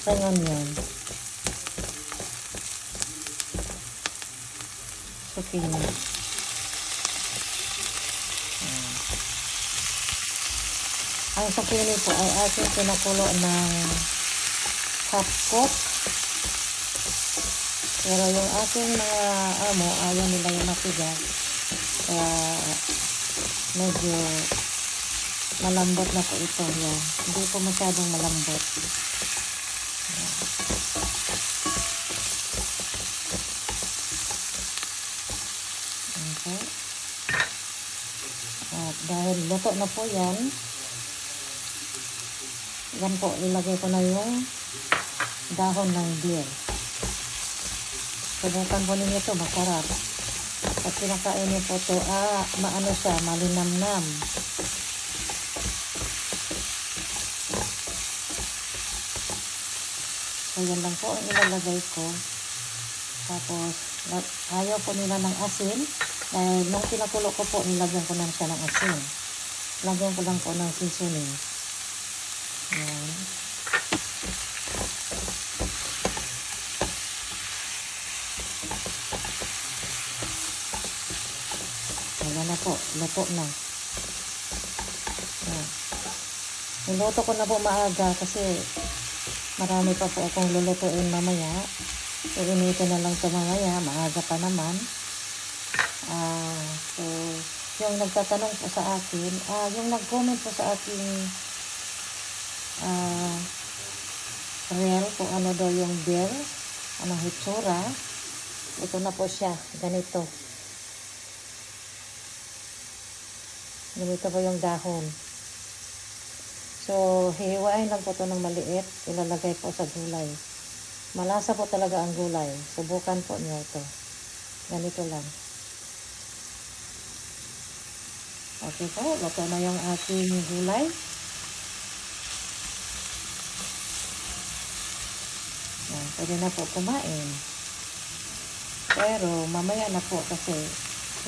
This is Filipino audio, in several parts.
spring onion. Zucchini. Ayan. Ang zucchini po ay ating pinakulo ng half cook. Pero yung aking mga amo, ayaw nila yung matigas. Kaya medyo malambot na po ito. Yan. Hindi po masyadong malambot. Yan. Okay. At dahil luto na po yan, yan po, ilagay ko na yung dahon ng beer. Subukan po ninyo ito, masarap. Pag kinakain niyo po ito, ah, maano siya, malinamnam. So, yan lang po ang ilalagay ko. Tapos, ayaw po nila ng asin. Dahil nung pinakulo ko po, nilagyan ko lang siya ng asin. Lagyan ko lang po ng seasoning. Yan. Ayan na po, luto na. Yan. Niluto ko na po maaga kasi marami pa po akong lulutuin mamaya. So, initin na lang ito mamaya. Maaga pa naman. Ah, so, yung nagtatanong po sa akin, ah, yung nag-comment po sa akin, ah, reel, kung ano daw yung bill, anong hitsura, ito na po siya, ganito. Ganito po yung dahon. So, hihiwain lang po ito ng maliit, ilalagay po sa gulay. Malasa po talaga ang gulay. Subukan po niyo ito. Ganito lang. Okay po, luto na yung ating gulay. Yan, pwede na po kumain. Pero mamaya na po kasi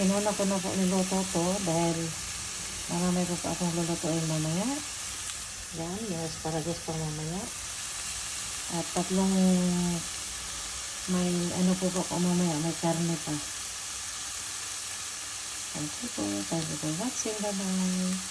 inuna ko na po niluto to dahil marami po pa akong lulutuin mamaya. Yan, yung asparagus pa mamaya. At tatlong may ano po po mamaya, may karne pa. Thank you po. Thank you for watching. Bye-bye.